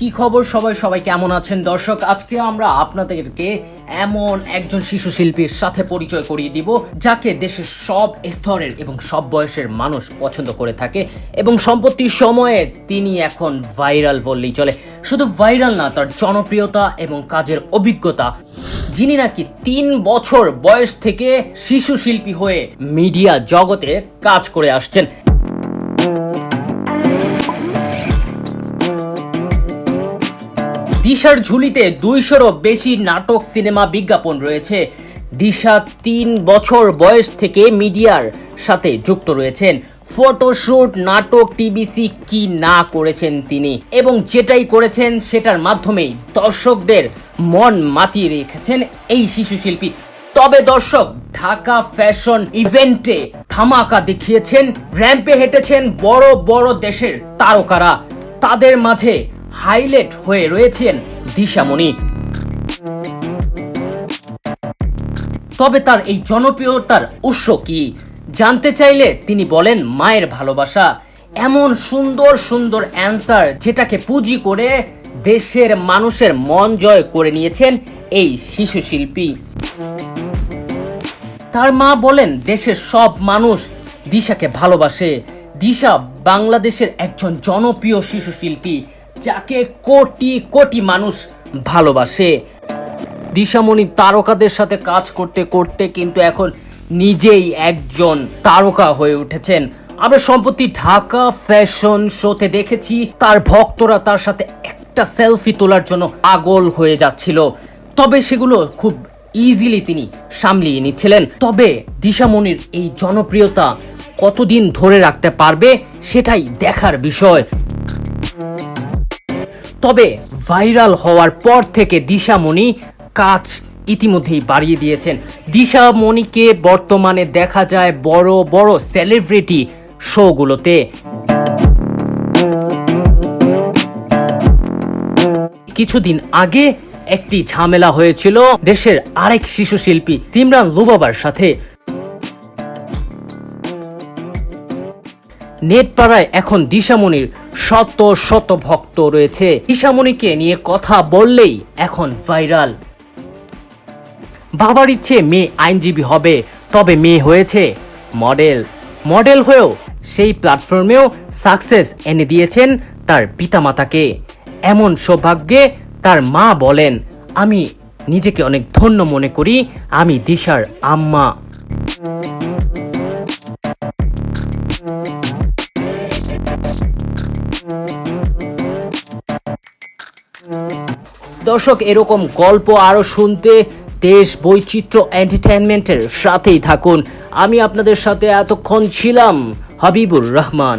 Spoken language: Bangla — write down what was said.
কি খবর? সবাই সবাই কেমন আছেন? দর্শক, আজকে আমরা আপনাদেরকে এমন একজন শিশু শিল্পীর সাথে পরিচয় করিয়ে দিব, যাকে দেশের সব স্তরের এবং সব বয়সের মানুষ পছন্দ করে থাকে এবং সম্পত্তির সময়ে তিনি এখন ভাইরাল বললেই চলে। শুধু ভাইরাল না, তার জনপ্রিয়তা এবং কাজের অভিজ্ঞতা, যিনি নাকি তিন বছর বয়স থেকে শিশু শিল্পী হয়ে মিডিয়া জগতে কাজ করে আসছেন। দিশার ঝুলিতে দুইশোরও বেশি নাটক সিনেমা বিজ্ঞাপন রয়েছে। দিশা তিন বছর বয়স থেকে মিডিয়ার সাথে যুক্ত রয়েছেন। ফটোশুট, নাটক টিবিসি কি না করেছেন তিনি? এবং যেটাই করেছেন, সেটার মাধ্যমেই দর্শকদের মন মাতিয়ে রেখেছেন এই শিশু শিল্পী তবে দর্শক, ঢাকা ফ্যাশন ইভেন্টে ধামাকা দেখিয়েছেন, র্যাম্পে হেঁটেছেন বড় বড় দেশের তারকারা। তাদের মাঝে হাইলাইট হয়ে রয়েছেন দিশামণি। তবে তার এই জনপ্রিয়তার উৎস কি? জানতে চাইলে তিনি বলেন, মায়ের ভালোবাসা। এমন সুন্দর সুন্দর অ্যান্সার যেটাকে পুঁজি করে দেশের মানুষের মন জয় করে নিয়েছেন এই শিশু শিল্পী। তার মা বলেন, দেশের সব মানুষ দিশাকে ভালোবাসে। দিশা বাংলাদেশের একজন জনপ্রিয় শিশু শিল্পী। যাকে কোটি কোটি মানুষ ভালোবাসে। দিশামণি তারকাদের সাথে কাজ করতে করতে কিন্তু এখন নিজেই একজন তারকা হয়ে উঠেছেন। আমরা সম্প্রতি ঢাকা ফ্যাশন শোতে দেখেছি, তার ভক্তরা তার সাথে একটা সেলফি তোলার জন্য পাগল হয়ে যাচ্ছিল। তবে সেগুলো খুব ইজিলি তিনি সামলিয়ে নিচ্ছিলেন। তবে দিশামণির এই জনপ্রিয়তা কতদিন ধরে রাখতে পারবে, সেটাই দেখার বিষয়। তবে ভাইরাল হওয়ার পর থেকে দিশামণি কাজ ইতিমধ্যেই বাড়িয়ে দিয়েছেন। দিশামণিকে বর্তমানে দেখা যায় বড় বড় সেলিব্রিটি শোগুলোতে। কিছুদিন আগে একটি ঝামেলা হয়েছিল দেশের আরেক শিশু শিল্পী তিমরান লুবাবার সাথে। নেটপাড়ায় এখন দিশামণির শত শত ভক্ত রয়েছে। দিশামণিকে নিয়ে কথা বললেই এখন ভাইরাল। বাবার ইচ্ছে মেয়ে আইনজীবী হবে, তবে মেয়ে হয়েছে মডেল। মডেল হয়েও সেই প্ল্যাটফর্মেও সাকসেস এনে দিয়েছেন তার পিতামাতাকে। এমন সৌভাগ্যে তার মা বলেন, আমি নিজেকে অনেক ধন্য মনে করি, আমি দিশার আম্মা। দর্শক, এরকম গল্প আরও শুনতে দেশ বৈচিত্র্য এন্টারটেনমেন্টের সাথেই থাকুন। আমি আপনাদের সাথে এতক্ষণ ছিলাম হাবিবুর রহমান।